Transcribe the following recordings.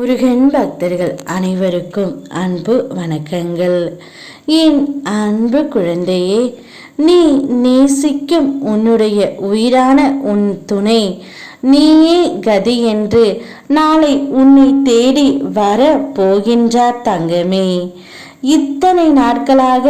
முருகன் பக்தர்கள் அனைவருக்கும் அன்பு வணக்கங்கள். என் அன்பு குழந்தையே நீ நேசிக்கும் உன்னுடைய உயிரான உன் துணை. நீயே கதி என்று நாளை உன்னை தேடி வர போகின்றார் தங்கமே. இத்தனை நாட்களாக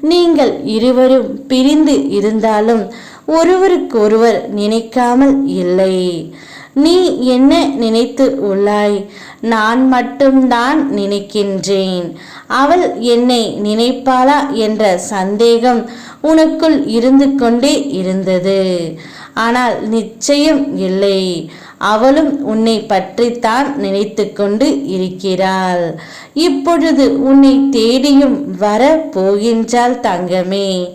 நீங்கள் இருவரும் பிரிந்து இருந்தாலும் ஒருவருக்கொருவர் நினைக்காமல் இல்லை. நீ என்ன நினைத்து உள்ளாய்? நான் மட்டும்தான் நினைக்கின்றேன். அவள் என்னை நினைப்பாளா என்ற சந்தேகம் உனக்குள் இருந்து கொண்டே இருந்தது. ஆனால் நிச்சயம் இல்லை. அவளும் உன்னை பற்றித்தான் நினைத்து கொண்டு இருக்கிறாள். இப்பொழுது உன்னை தேடியும் வர போகின்றாள் தங்கமே.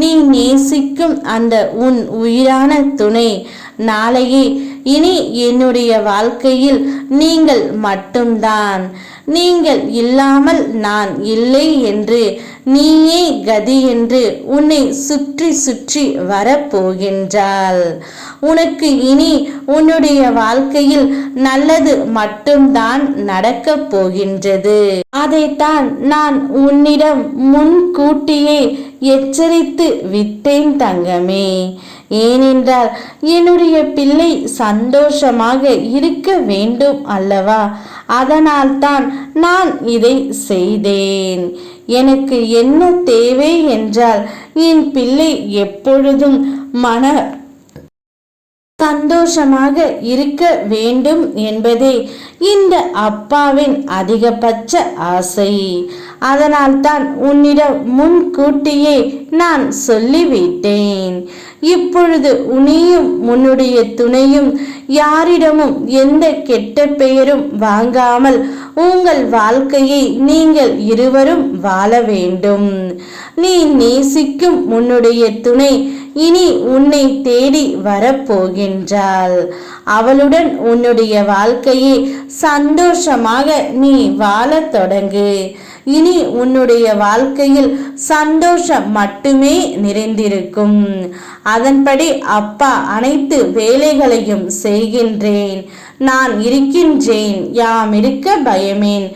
நீ நேசிக்கும் அந்த உன் உயிரான துணை. நாளையே. இனி என்னுடைய வாழ்க்கையில் நீங்கள் மட்டும்தான். நீங்கள் இல்லாமல் நான் இல்லை என்று நீயே கதி என்று உன்னை சுற்றி சுற்றி வரப்போகின்றாள். உனக்கு இனி உன்னுடைய வாழ்க்கையில் நல்லது மட்டும்தான் நடக்கப் போகின்றது. அதைத்தான் நான் உன்னிடம் முன்கூட்டியே எச்சரித்து விட்டேன் தங்கமே. ஏனென்றால் என்னுடைய பிள்ளை சந்தோஷமாக இருக்க வேண்டும் அல்லவா? அதனால்தான் நான் இதை செய்தேன். எனக்கு என்ன தேவை என்றால் என் பிள்ளை எப்பொழுதும் மன சந்தோஷமாக இருக்க வேண்டும் என்பதே இந்த அப்பாவின் அதிகபட்ச ஆசை. அதனால்தான் உன்னிடம் முன்கூட்டியே நான் சொல்லிவிட்டேன். இப்பொழுது உனியும் உன்னுடைய துணையும் யாரிடமும் எந்த கெட்ட பெயரும் வாங்காமல் உங்கள் வாழ்க்கையை நீங்கள் இருவரும் வாழ வேண்டும். நீ நேசிக்கும் உன்னுடைய துணை இனி உன்னை தேடி வரப்போகின்றாள். அவளுடன் உன்னுடைய வாழ்க்கையை சந்தோஷமாக நீ வாழத் தொடங்கு. இனி உன்னுடைய வாழ்க்கையில் சந்தோஷம் மட்டுமே நிறைந்திருக்கும். அதன்படி அப்பா அனைத்து வேலைகளையும் செய்கின்றேன். நான் இருக்கின்றேன். யாம் இருக்க பயமேன்.